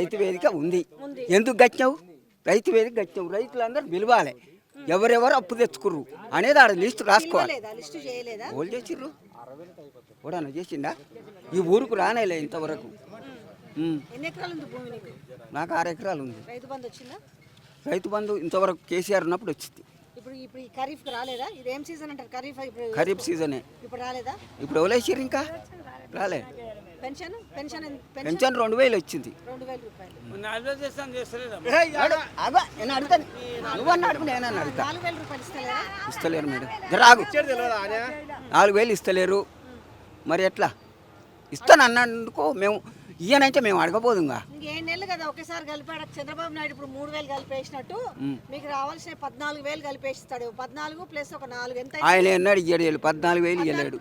రైతు వేదిక ఉంది. ఎందుకు గచ్చావు రైతు వేదిక గచ్చావు రైతులందరూ పిలవాలి ఎవరెవరు అప్పు తెచ్చుకుర్రు అనేది ఆడ లిస్టు రాసుకోవాలి. వాళ్ళు చేసిర్రు? ఎవడన్నా చేసిందా ఈ ఊరుకు రానేలే ఇంతవరకు. నీకు? ఆరు ఎకరాలు ఉంది. రైతు బంధు ఇంతవరకు కేసీఆర్ ఉన్నప్పుడు వచ్చింది. ఖరీఫ్ రాలేదా? సీజన్ ఇప్పుడు ఖరీఫ్ సీజనే. ఇప్పుడు రాలేదా? ఇప్పుడు ఇంకా? రాలే. పెన్షన్? పెన్షన్ రెండు వేలు వచ్చింది. రెండు వేల రూపాయలు. అడు, అబ్బా, నేను అడుగుతాను నువ్వన్నా అడుగు నేనన్నా అడుగుతా. నాలుగు వేల రూపాయలు ఇస్తలేదా ఇస్తలేరు మేడం. జరాగు నాలుగు వేలు ఇస్తలేరు. మరి ఎట్లా? ఇస్తాను అన్నందుకు మేము ఇయ్యనంటే మేము అడగబోదుగా ఇంకేం. నెలలు కదా ఒకేసారి కలిపాడు. చంద్రబాబు నాయుడు ఇప్పుడు మూడు వేలు కలిపేసినట్టు మీకు రావాల్సిన పద్నాలుగు వేలు కలిపేస్తాడు పద్నాలుగు ప్లస్ ఒక నాలుగు ఎంత ఆయన ఎన్నాడు ఇయ్యాడు వేలు పద్నాలుగు వేలు ఇయ్యలేడు.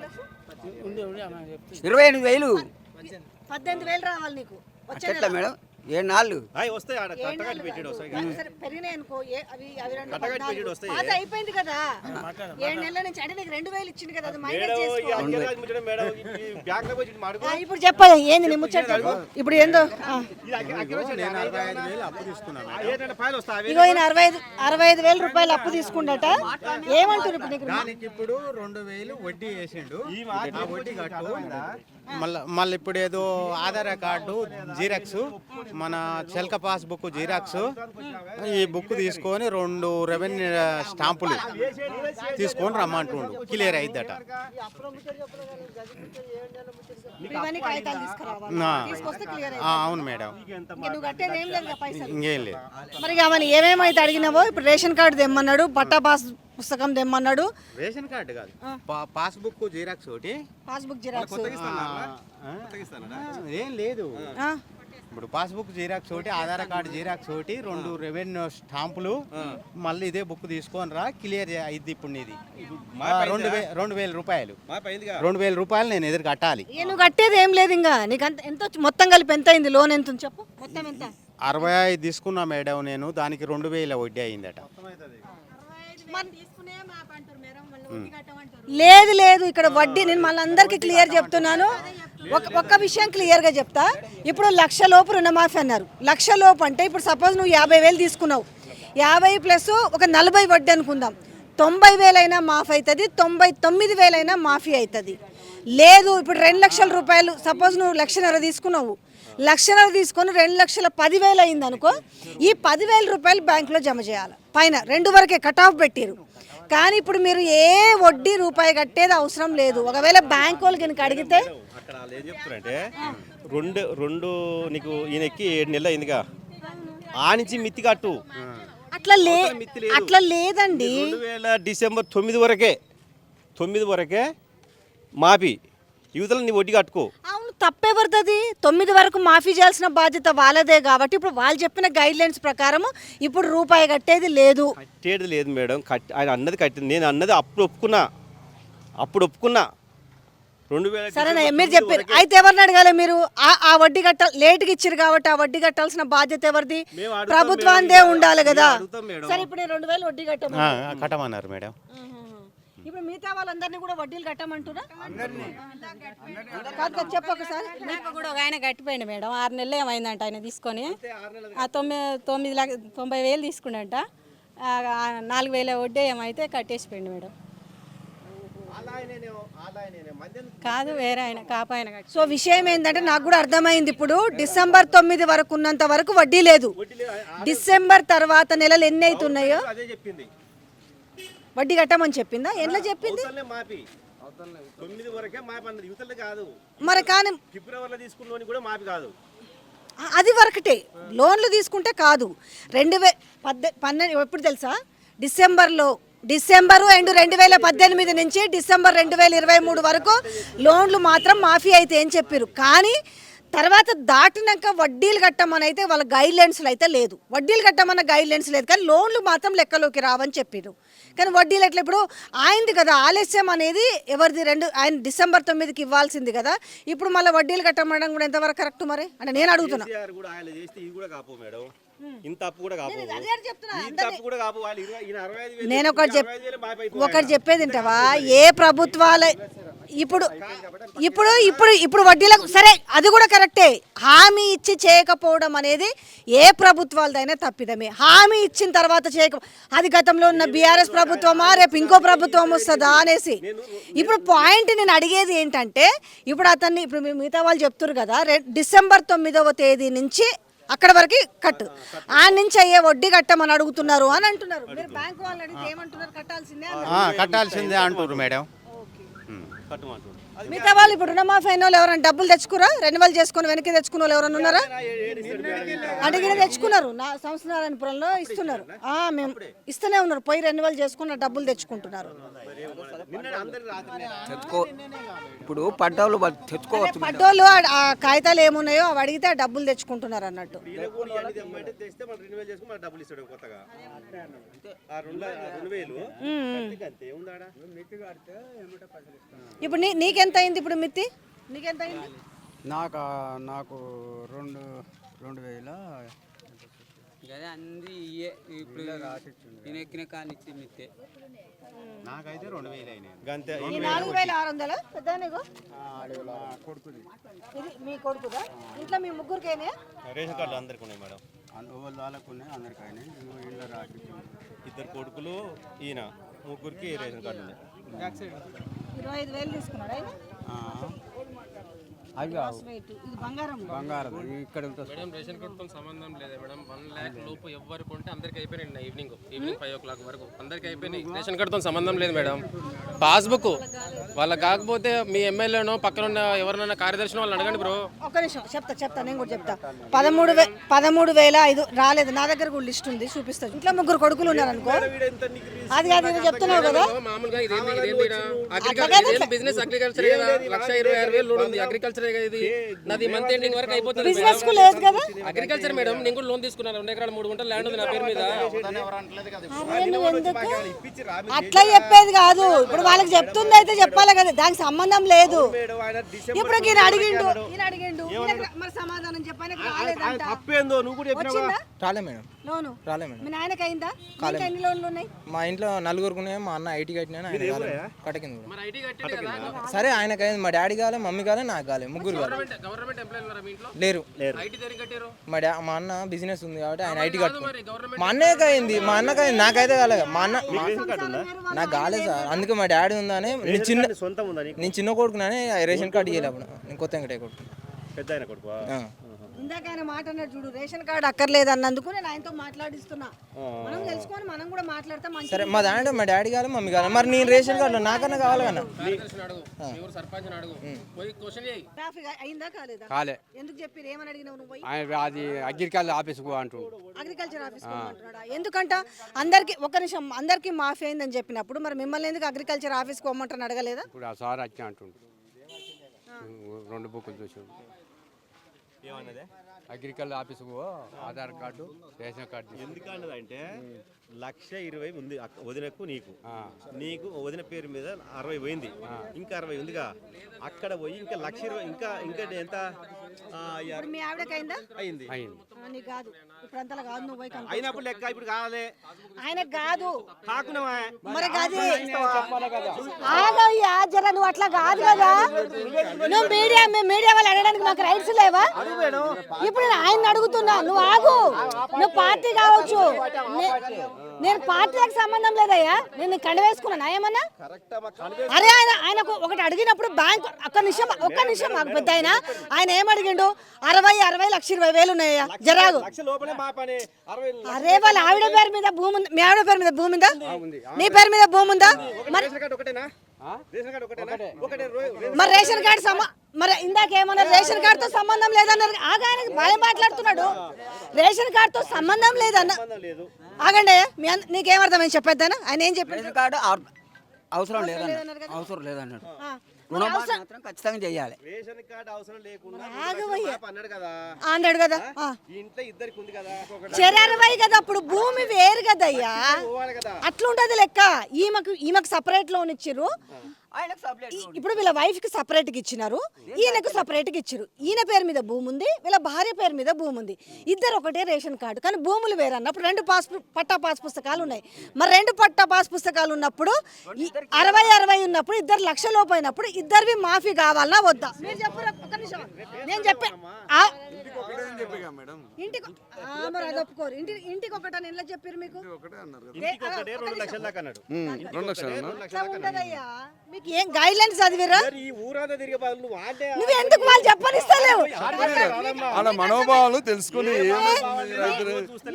ఇరవై ఎనిమిది వేలు. పద్దెనిమిది వేలు రావాలి నీకు. మేడం? ఏడు వస్తాయి ఆడ కట్టగట్టి పెట్టాడు సరే, పెరిగినాయి అనుకో ఏ- అవి అవి రెండు కట్టగట్టి పద్నాలుగు. పెట్టుడు వస్తాయి. పాత అయిపోయింది కదా. ఏడు నెలల నుంచి అంటే నీకు రెండు వేలు ఇచ్చింది కదా అది మైనస్ మేడం ఈ చేసుకో అంకెరాజు ముచ్చట మేడం ఈ బ్యాంక్లో పోయి మాడుకో. ఆ, ఇప్పుడు చెప్ప ఏంది నీ ముచ్చట చెప్పు ఇప్పుడు ఏందో? ఆ. ఇది అంకెరాజు ఏంటంటే ఫైల్ వస్తాయి ఇగో ఈయన అరవై ఐదు అరవై ఐదు వేల రూపాయలు అప్పు తీసుకుండట. ఏమంటారు ఇప్పుడు నీకు? దానికి ఇప్పుడు రెండు వేలు వడ్డీ వేసిండు. ఆ వడ్డీ కట్టు. మళ్ళీ మళ్ళీ ఇప్పుడు ఏదో ఆధార్ కార్డు జీరాక్స్ మన చెల్క పాస్ బుక్ జీరాక్స్ ఈ బుక్ తీసుకొని రెండు రెవెన్యూ స్టాంపులు తీసుకొని రమ్మంటుండు. క్లియర్ అయిద్దట. అవును మేడం. ఇంకా లేదు మరి ఏమేమైతే అడిగినావో ఇప్పుడు రేషన్ కార్డు తెమ్మన్నాడు పట్టా పాస్ పుస్తకం తెమ్మన్నాడు. రేషన్ కార్డు కాదు. పాస్బుక్ జీరాక్స్ ఒకటి. Passbook xerox. ఏం లేదు. ఇప్పుడు పాస్బుక్ జీరాక్స్ ఒకటి ఆధార్ కార్డు జీరాక్స్ ఒకటి రెండు రెవెన్యూ స్టాంపులు. మళ్ళీ ఇదే బుక్ తీసుకొని రా క్లియర్ అయింది ఇప్పుడు నీది. రెండు వే రెండు వేల రూపాయలు. మా పైందిగా రెండు వేల రూపాయలు నేను ఎదురు కట్టాలి. నువ్వు కట్టేది ఏం లేదు ఇంకా. నీకు అంత ఎంత మొత్తం కలిపి ఎంత అయింది? లోన్ ఎంత చెప్పు? మొత్తం ఎంత? అరవై ఐదు తీసుకున్నా మేడం నేను. దానికి రెండు వేల వడ్డీ అయిందట. లేదు లేదు ఇక్కడ వడ్డీ నేను మళ్ళీ అందరికీ క్లియర్ చెప్తున్నాను. ఒక ఒక్క విషయం క్లియర్గా చెప్తా. ఇప్పుడు లక్ష లోపు రుణమాఫీ అన్నారు. లక్ష లోపు అంటే ఇప్పుడు సపోజ్ నువ్వు యాభై వేలు తీసుకున్నావు. యాభై ప్లస్ ఒక నలభై వడ్డీ అనుకుందాం. తొంభై వేలైనా మాఫీ అవుతుంది తొంభై తొమ్మిది వేలైనా మాఫీ అవుతుంది లేదు ఇప్పుడు రెండు లక్షల రూపాయలు సపోజ్ నువ్వు లక్షన్నర తీసుకున్నావు. లక్షన్నర తీసుకొని రెండు లక్షల పదివేలు అయింది అనుకో ఈ పదివేల రూపాయలు బ్యాంకులో జమ చేయాలి. పైన రెండు వరకే కట్ ఆఫ్ పెట్టారు. కానీ ఇప్పుడు మీరు ఏ వడ్డీ రూపాయి కట్టేది అవసరం లేదు. ఒకవేళ బ్యాంక్ వాళ్ళు కనుక అడిగితే అక్కడ వాళ్ళు ఏం చెప్తున్నారంటే రెండు రెండు నీకు ఈయనకి ఏడు నెలలు అయిందిగా. ఆ నుంచి మిత్తి కట్టు. అట్లా లే. అట్లా లేదండి. రెండు వేల డిసెంబర్ తొమ్మిది వరకే తొమ్మిది వరకే మాపి యువతలు నీ వడ్డీ కట్టుకో. తప్పెవరిది తొమ్మిది వరకు మాఫీ చేయాల్సిన బాధ్యత వాళ్ళదే కాబట్టి ఇప్పుడు వాళ్ళు చెప్పిన గైడ్ లైన్స్ ప్రకారం ఇప్పుడు రూపాయి కట్టేది లేదు. కట్టేది లేదు మేడం. కట్టి ఆయన అన్నది కట్టింది. నేను అన్నది అప్పుడు ఒప్పుకున్నా. అప్పుడు ఒప్పుకున్నా. రెండు వేల సరేనా డిసెంబర్ మీరు చెప్పారు. అయితే ఎవరిని అడగాలి మీరు? ఆ ఆ వడ్డీ కట్ట లేట్కి ఇచ్చారు కాబట్టి ఆ వడ్డీ కట్టాల్సిన బాధ్యత ఎవరిది? మేము అడుగుతాం ప్రభుత్వాందే మేడం. ఉండాలి కదా. మేము అడుగుతాం మేడం. సరే ఇప్పుడు నేను రెండు వేలు వడ్డీ కట్టమన్నారు మేడం. ఇప్పుడు మిగతా వాళ్ళందరినీ కూడా వడ్డీలు కట్టమంటున్నా? కాదు కాదు చెప్పు ఒకసారి. నాకు కూడా ఒక ఆయన కట్టిపోయింది మేడం. ఆరు నెలలు ఏమైందంట ఆయన తీసుకొని. ఆ తొమ్మిది తొమ్మిది లక్ష తొంభై వేలు తీసుకుండంట నాలుగు వేల వడ్డీ ఏమైతే కట్టేసిపోయింది మేడం. కాదు వేరే ఆయన కాప ఆయన కట్టి సో విషయం ఏంటంటే నాకు కూడా అర్థమైంది ఇప్పుడు. డిసెంబర్ తొమ్మిది వరకు ఉన్నంత వరకు వడ్డీ లేదు. డిసెంబర్ తర్వాత నెలలు ఎన్ని అవుతున్నాయో? అదే చెప్పింది. వడ్డీ కట్టమని చెప్పిందా? ఎట్లా చెప్పింది? అవతలనే మాపి. తొమ్మిది వరకే మాపి అన్నది. యువతలే కాదు. మరి కానీ ఫిబ్రవరిలో తీసుకున్న కూడా మాపి కాదు. ఆ- అది వరకటే. లోన్లు తీసుకుంటే కాదు. రెండు వే పద్దె పన్నెండు ఎప్పుడు తెలుసా? డిసెంబర్లో డిసెంబరు అండ్ రెండు వేల పద్దెనిమిది నుంచి డిసెంబర్ రెండు వేల ఇరవై మూడు వరకు లోన్లు మాత్రం మాఫీ అయితే ఏం చెప్పారు కానీ తర్వాత దాటినాక వడ్డీలు కట్టమని అయితే వాళ్ళ గైడ్ లైన్స్లో అయితే లేదు. వడ్డీలు కట్టమన్న గైడ్ లైన్స్ లేదు. కానీ లోన్లు మాత్రం లెక్కలోకి రావని చెప్పారు కానీ వడ్డీలు ఎట్లా? ఇప్పుడు ఆయనది కదా ఆలస్యం అనేది ఎవరిది? రెండు ఆయన డిసెంబర్ తొమ్మిదికి ఇవ్వాల్సింది కదా. ఇప్పుడు మళ్ళీ వడ్డీలు కట్టమనడం కూడా ఎంతవరకు కరెక్ట్ మరి? అంటే నేను అడుగుతున్నా. ఇంత అప్పు కూడా కాపు ఇంత అప్పు కూడా కాపు వాళ్ళు. నేను ఒకటి చెప్. ఒకటి చెప్పేది వింటావా? ఏ ప్రభుత్వాల ఇప్పుడు ఇప్పుడు ఇప్పుడు ఇప్పుడు వడ్డీలకు సరే అది కూడా కరెక్టే. హామీ ఇచ్చి చేయకపోవడం అనేది ఏ ప్రభుత్వాలదైనా తప్పిదమే. హామీ ఇచ్చిన తర్వాత చేయక అది గతంలో ఉన్న బీఆర్ఎస్ ప్రభుత్వమా రేపు ఇంకో ప్రభుత్వం వస్తుందా అనేసి. ఇప్పుడు పాయింట్ నేను అడిగేది ఏంటంటే ఇప్పుడు అతన్ని ఇప్పుడు మిగతా వాళ్ళు చెప్తున్నారు కదా రే డిసెంబర్ తొమ్మిదవ తేదీ నుంచి అక్కడ వరకు కట్టు. ఆ నుంచి అయ్యే వడ్డీ కట్టమని అడుగుతున్నారు అని అంటున్నారు. మీరు బ్యాంక్ వాళ్ళు అడిగితే ఏమంటున్నారు? కట్టాల్సిందే కట్టాల్సిందే అంటారు మేడం. మిగతా వాళ్ళు ఇప్పుడు రుణమాఫీ అయిన వాళ్ళు ఎవరైనా డబ్బులు తెచ్చుకురా? రెన్యువల్ చేసుకుని వెనక్కి తెచ్చుకున్న వాళ్ళు ఎవరైనా ఉన్నారా? అడిగిన తెచ్చుకున్నారు. నా సంవత్సరాలపురంలో ఇస్తున్నారు. ఆ, మేము ఇస్తూనే ఉన్నారు. పోయి రెన్యువల్ చేసుకున్న డబ్బులు తెచ్చుకుంటున్నారు. తెచ్చుకో ఇప్పుడు పడ్డవాళ్ళు వాళ్ళు తెచ్చుకోవచ్చు పడ్డోళ్ళు ఆ- కాగితాలు ఏమున్నాయో అవి అడిగితే ఆ డబ్బులు తెచ్చుకుంటున్నారు అన్నట్టు. ఇప్పుడు నీ నీకెంత అయింది ఇప్పుడు మిత్తి? నీకెంత అయింది నాకు నాకు రెండు రెండు వేల అదే అంది ఇయ్యే. ఇప్పుడు నేను ఎక్కిన కానీ ఇచ్చి నాకైతే రెండు వేలు అయినాయి. నాలుగు వేల ఆరు వందల? పెద్ద కొడుకుది. ఇది మీ కొడుకుదా? ఇంట్లో మీ ముగ్గురికేనే రేషన్ కార్డులు అందరికి ఉన్నాయి మేడం. వాళ్ళకు ఉన్నాయి? ఇద్దరు కొడుకులు ఈయన. ముగ్గురికి రేషన్ కార్డు ఉన్నాయి. ఇరవై ఐదు వేలు తీసుకున్నాడు ఆయన అవి బంగారం బంగారం ఇక్కడ మేడం రేషన్ కార్డుతో సంబంధం లేదు మేడం? వన్ ల్యాక్ లోపు ఎవరు కొంటే అందరికి అయిపోయినాయి evening evening five o'clock వరకు. అందరికి అయిపోయినాయి. రేషన్ కార్డుతో సంబంధం లేదు మేడం. పాస్బుక్ వాళ్ళ కాకపోతే మీ ఎమ్మెల్యేనో పక్కన ఉన్న ఎవరినైనా కార్యదర్శిని వాళ్ళని అడగండి బ్రో. ఒక్క నిమిషం. చెప్తా చెప్తా నేను కూడా చెప్తా. పదమూడు వే పదమూడు వేల ఐదు రాలేదు. నా దగ్గర కూడా లిస్ట్ ఉంది చూపిస్తా. ఇంట్లో ముగ్గురు కొడుకులు ఉన్నారు అనుకో అది కాదు నేను చెప్తున్నావు కదా. మామూలుగా బిజినెస్ అగ్రికల్చర్ లక్ష ఇరవై ఆరు వేలు లోన్ ఉంది. అగ్రికల్చర్ ఇది? నాది మంత్ ఎండింగ్ వరకు అయిపోతుంది బిజినెస్కు లేదు కదా? అగ్రికల్చర్ మేడం నేను కూడా లోన్ తీసుకున్నాను. రెండు ఎకరాలు మూడు గుంటలు ల్యాండ్ ఉంది నా పేరు మీద. అట్లా చెప్పేది కాదు. ఇప్పుడు వాళ్ళకి చెప్తుంది అయితే చెప్పాలి కదా. దానికి సంబంధం లేదు. ఇప్పుడు ఈయన అడిగిండు. ఈయన అడిగిండు. మరి సమాధానం తప్పేందో? నువ్వు కూడా రాలే మేడం. లోను? రాలే మేడం. మీ నాయనకి అయిందా? ఇంకా ఎన్ని లోన్లు ఉన్నాయి? మా ఇంట్లో నలుగురుకునే మా అన్న ఐటీ కట్టినా ఆయన కాలే. కట్టకింది కూడా. మరి ఐటీ కట్టాడు కదా సరే ఆయనకి అయింది. మా డాడీ కాలే మమ్మీ కాలే నాకు కాలే ముగ్గురు కాలే. గవర్నమెంట్ గవర్నమెంట్ ఎంప్లాయీ ఉన్నారా మీ ఇంట్లో? లేరు. కట్టారు మా డా మా అన్న బిజినెస్ ఉంది కాబట్టి ఆయన ఐటీ కట్టు మా అన్నయ్యకి అయింది మా అన్నకి అయింది నాకైతే కాలేదు మా అన్న మా- నాకు కాలేదు సార్. అందుకే మా డాడీ ఉందని నేను చిన్న సొంతం ఉందా నీకు? నేను చిన్న కొడుకునని రేషన్ కార్డు ఇవ్వలే అప్పుడు. నేను కొత్త వెంకటే కొడుకు పెద్ద ఆయన కొడుకు. ఇందాక ఆయన మాట అన్నాడు చూడు రేషన్ కార్డు అక్కర్లేదు అన్నందుకు నేను ఆయనతో మాట్లాడిస్తున్నా. మనం తెలుసుకొని మనం కూడా మాట్లాడితే మంచి సరే మా దాంట్లో మా డాడీ కాలే మమ్మీ కాలే మరి నేను రేషన్ కార్డు నాకన్నా కావాలి కన్నా కార్యదర్శిని అడుగు. మీ ఊరు సర్పంచ్ అడుగు. పోయి క్వశ్చన్ చేయి. ట్రాఫిక్ అయిందా కాలేదా? కాలే. ఎందుకు చెప్పి ఏమని అడిగినావు నువ్వు పోయి? ఆయన అది అగ్రికల్చర్ ఆఫీస్కు అంటుండు అగ్రికల్చర్ ఆఫీస్ అంటున్నాడా ఎందుకంట? అందరికి ఒక నిమిషం అందరికి మాఫీ అయిందని చెప్పినప్పుడు మరి మిమ్మల్ని ఎందుకు అగ్రికల్చర్ ఆఫీస్కి పోమంటారని అడగలేదా? ఇప్పుడు ఆ సార్ వచ్చి అంటుండు. రెండు బుక్కులు చూసాడు. Bir hanede. అగ్రికల్చర్ ఆఫీస్కు పో, ఆధార్ కార్డు రేషన్ కార్డు. ఎందుకన్నది అంటే లక్ష ఇరవై ఉంది వదినకు నీకు. ఆ. నీకు వదిన పేరు మీద అరవై పోయింది. ఇంకా అరవై ఉందిగా. అక్కడ పోయి ఇంకా లక్ష ఇరవై ఇంకా ఇంకా ఎంత? ఆ, యా- ఇప్పుడు మీ ఆవిడకి అయిందా? అయింది. కాదు. ఇప్పుడు అంతలా కాదు నువ్వు పోయి. అయినప్పుడు లెక్క ఇప్పుడు కావాలి. ఆయనకు కాదు. కాకునవా? మరి కాదు. ఆగయ్యా జర నువ్వు అట్లా కాదు కదా. నువ్వు మీడియా మేము మీడియా వాళ్ళు అడగడానికి మాకు రైట్స్ లేవా? ఇప్పుడు నేను ఆయన అడుగుతున్నా నువ్వు ఆగు. నువ్వు పార్టీ కావచ్చు. నేను పార్టీలకు సంబంధం లేదయ్యా. నేను కండ వేసుకున్నాను ఏమన్నా? అరే ఆయన ఆయనకు ఒకటి అడిగినప్పుడు బ్యాంక్ ఒక్క నిమిషం ఒక్క నిమిషం మాకు పెద్ద ఆయన. ఆయన ఏం అడిగిండు అరవై అరవై లక్ష ఇరవై వేలు ఉన్నాయా జరాగు అరే వాళ్ళ ఆవిడ పేరు మీద భూమి మీ ఆవిడ పేరు మీద భూమి ఉందా? నీ పేరు మీద భూమి ఉందా? మరి మరి రేషన్ కార్డు సమ మరి ఇందాక ఏమన్నారు రేషన్ కార్డుతో సంబంధం లేదన్నారు ఆగా ఆయన బాగా మాట్లాడుతున్నాడు. రేషన్ కార్డుతో సంబంధం లేదన్న లేదు. ఆగండి మీ నీకేమర్థమైంది చెప్పేద్దానా? ఆయన ఏం చెప్పాడు? రేషన్ కార్డు అవసరం లేదన్నాడు. అవసరం లేదన్నాడు. ఆ. రుణమాఫీ మాత్రం ఖచ్చితంగా చేయాలి. రేషన్ కార్డు అవసరం లేకుండా ఆగవయ్యా. పాప అన్నాడు కదా. అన్నాడు కదా. ఆ. ఈ ఇంట్లో ఇద్దరికి ఉంది కదా ఒకటి చెరరవై కదా అప్పుడు భూమి వేరు కదయ్యా పోవాలి కదా. అట్లుంటది లెక్క. ఈమెకు ఈమెకు సపరేట్ లోన్ ఇచ్చిర్రు. ఆయనకు సబ్లెట్ ఈ- ఇప్పుడు వీళ్ళ వైఫ్కి సపరేట్గా ఇచ్చినారు. ఈయనకు సపరేట్గా ఇచ్చారు ఈయన పేరు మీద భూమి ఉంది వీళ్ళ భార్య పేరు మీద భూమి ఉంది. ఇద్దరు ఒకటే రేషన్ కార్డు. కానీ భూములు వేరు అన్నప్పుడు రెండు పాస్ పు- పట్టా పాస్ పుస్తకాలు ఉన్నాయి. మరి రెండు పట్టా పాస్ పుస్తకాలు ఉన్నప్పుడు ఈ అరవై అరవై ఉన్నప్పుడు ఇద్దరు లక్ష లోపు అయినప్పుడు ఇద్దరివి మాఫీ కావాలనా వద్దా? మీరు చెప్పు ఒక్క నిమిషం. నేను చెప్పే ఆ, ఇంటికి ఆ, మరి అది ఒప్పుకోరు. ఇంటి ఇంటికి ఒకటని ఎలా చెప్పారు మీకు? ఏ, ఆ, ఒకటే ఒక్క రెండు నిమిషం. లక్షల దాకా అన్నాడు. రెండు లక్షలు అట్లా ఉండదయ్యా మీకు ఏం గైడ్ లైన్స్ చదివిరా నువ్వు ఎందుకు వాళ్ళు చెప్పనిస్తలేవు? వాళ్ళ మనోభావాలు తెలుసుకుని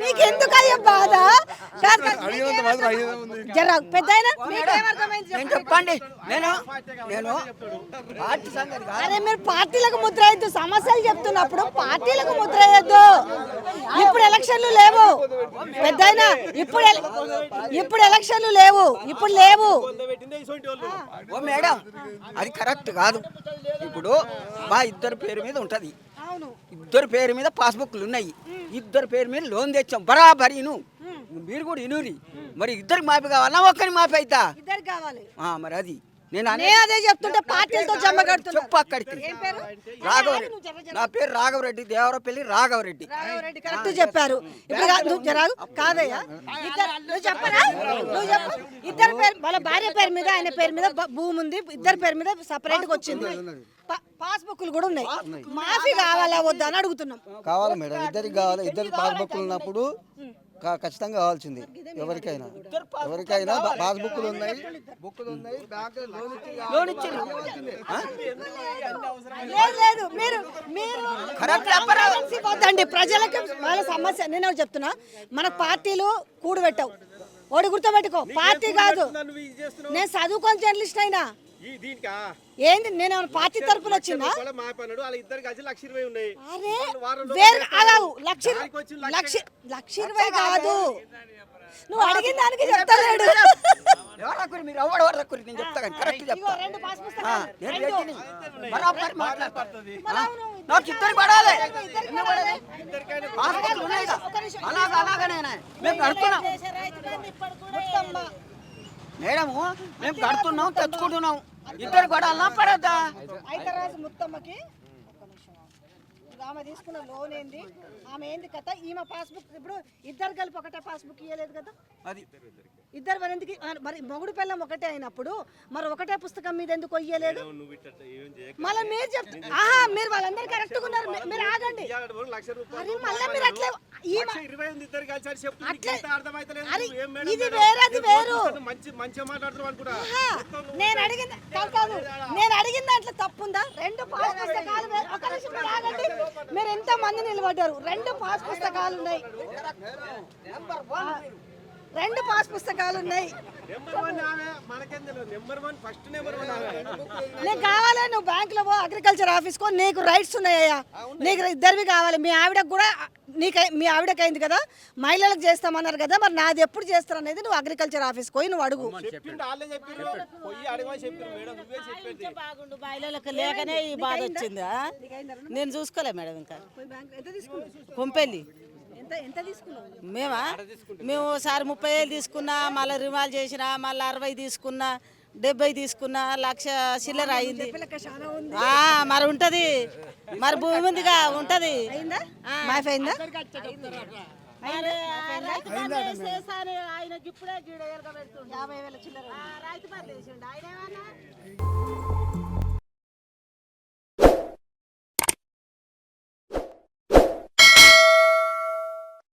నీకు ఎందుకు అయ్యా బాధ? జర పెద్ద చెప్పండి. నేను నేను అరే మీరు పార్టీలకు ముద్ర వేయద్దు. సమస్యలు చెప్తున్నప్పుడు పార్టీలకు ముద్ర వేయద్దు. ఇప్పుడు ఎలక్షన్లు లేవు. పెద్ద ఇప్పుడు ఇప్పుడు ఎలక్షన్లు లేవు. ఇప్పుడు లేవు. ఓ మేడం అది కరెక్ట్ కాదు. ఇప్పుడు మా ఇద్దరు పేరు మీద ఉంటుంది. ఇద్దరు పేరు మీద పాస్బుక్లు ఉన్నాయి. ఇద్దరు పేరు మీద లోన్ తెచ్చాం. బరాబర్ మీరు కూడా ఇనురి. మరి ఇద్దరికి మాపి కావాలా? ఒక్కరికి మాపి అవుతా మరి అది. నేను అదే చెప్తుంటే పార్టీలతో జమ కడుతున్నారు చెప్పు అక్కడికి. రాఘవరెడ్డి నా పేరు రాఘవరెడ్డి దేవరపల్లి రాఘవరెడ్డి రాఘవరెడ్డి కరెక్ట్ చెప్పారు. ఇప్పుడు నువ్వు జరాగు కాదయ్యా. ఇద్దరు నువ్వు చెప్పరా? నువ్వు చెప్పు. ఇద్దరు పేరు వాళ్ళ భార్య పేరు మీద ఆయన పేరు మీద భూమి ఉంది. ఇద్దరు పేరు మీద సపరేట్గా వచ్చింది. పాస్బుక్లు కూడా ఉన్నాయి. మాఫీ కావాలా వద్దా అని అడుగుతున్నాం. కావాలి మేడం. ఇద్దరికి కావాలి. ఇద్దరు పాస్బుక్లు ఉన్నప్పుడు ఖచ్చితంగా కావాల్సింది. ఎవరికైనా. ఎవరికైనా ఉన్నాయి. బుక్లు ఉన్నాయి? లేదు మీరు వద్దండి. ప్రజలకు వాళ్ళ సమస్య నేను చెప్తున్నా. మన పార్టీలు కూడు పెట్టావు. ఓడి గుర్తుపెట్టుకో. పార్టీ కాదు. నేను చదువుకొని జర్నలిస్ట్ అయినా. ఏంది నేను పార్టీ తరపున వచ్చిందా? లక్ష అరే వారం. అలావు ఇరవై కాదు. నువ్వు అడిగిన దానికి చెప్తలేడు మీరు? నేను చెప్తా కానీ కరెక్ట్ చెప్తా. నాకు పడాలి. అలాగా అలాగనే మేము కడుతున్నాం. మేడము మేము కడుతున్నాం తెచ్చుకుంటున్నాం. ఇద్దరు పడాలన్నా పడద్దా? ఐతరాజు ముత్తమ్మకి ఆమె తీసుకున్న లోన్ ఏంది? ఆమె ఏంది కథ? ఈమె పాస్బుక్ ఇప్పుడు ఇద్దరు కలిపి ఒకటే పాస్బుక్ ఇవ్వలేదు కదా? అది. ఇద్దరు మరి ఎందుకు మరి మొగుడు పిల్లం ఒకటే అయినప్పుడు మరి ఒకటే పుస్తకం మీద ఎందుకు ఇయ్యలేదు నువ్వు ఇట్ట ఏం చేయక. మళ్ళీ మీరు చెప్తా ఆహా మీరు వాళ్ళందరూ కరెక్ట్ ఉన్నారు. మీరు ఆగండి. మళ్ళీ మీరు అట్లే ఇరవై ఉంది ఇద్దరు కలిసి అర్థమైతలేదు. ఇది మేడం? వేరే, మంచి మంచిగా అనుకుంటా నేను అడిగిన కాదు నేను అడిగిన దాంట్లో తప్పుందా? రెండు పాస్ పుస్తకాలు ఒక నిమిషం మీరు ఆగండి. మీరు ఎంత మంది నిలబడ్డారు? రెండు పాస్ పుస్తకాలు ఉన్నాయి. రెండు పాస్ పుస్తకాలు ఉన్నాయి. నీకు కావాలి నువ్వు బ్యాంకులో పో అగ్రికల్చర్ ఆఫీస్కో నీకు రైట్స్ ఉన్నాయ్యా నీకు ఇద్దరివి కావాలి. మీ ఆవిడకు కూడా నీకు మీ ఆవిడకి అయింది కదా? మహిళలకు చేస్తామన్నారు కదా మరి నాది ఎప్పుడు చేస్తారు అనేది నువ్వు అగ్రికల్చర్ ఆఫీస్కి పోయి నువ్వు అడుగు. మహిళలకు లేకనే ఈ బాధ వచ్చిందా? నేను చూసుకోలే మేడం ఇంకా. కొంపెల్లి. ఎంత ఎంత తీసుకున్నావు? మేమా? మేము ఒకసారి ముప్పై వేలు తీసుకున్నా మళ్ళీ రిమాల్ చేసిన మళ్ళీ అరవై తీసుకున్నా డెబ్బై తీసుకున్నా లక్ష చిల్లర అయింది. మరి ఉంటది. మరి భూమి ఉందిగా ఉంటది. అయిందా? మాఫీ అయిందా? ఆయనకి ఇప్పుడే. యాభై వేల చిల్లర ఆ రైతు ఆయన ఏమన్నా?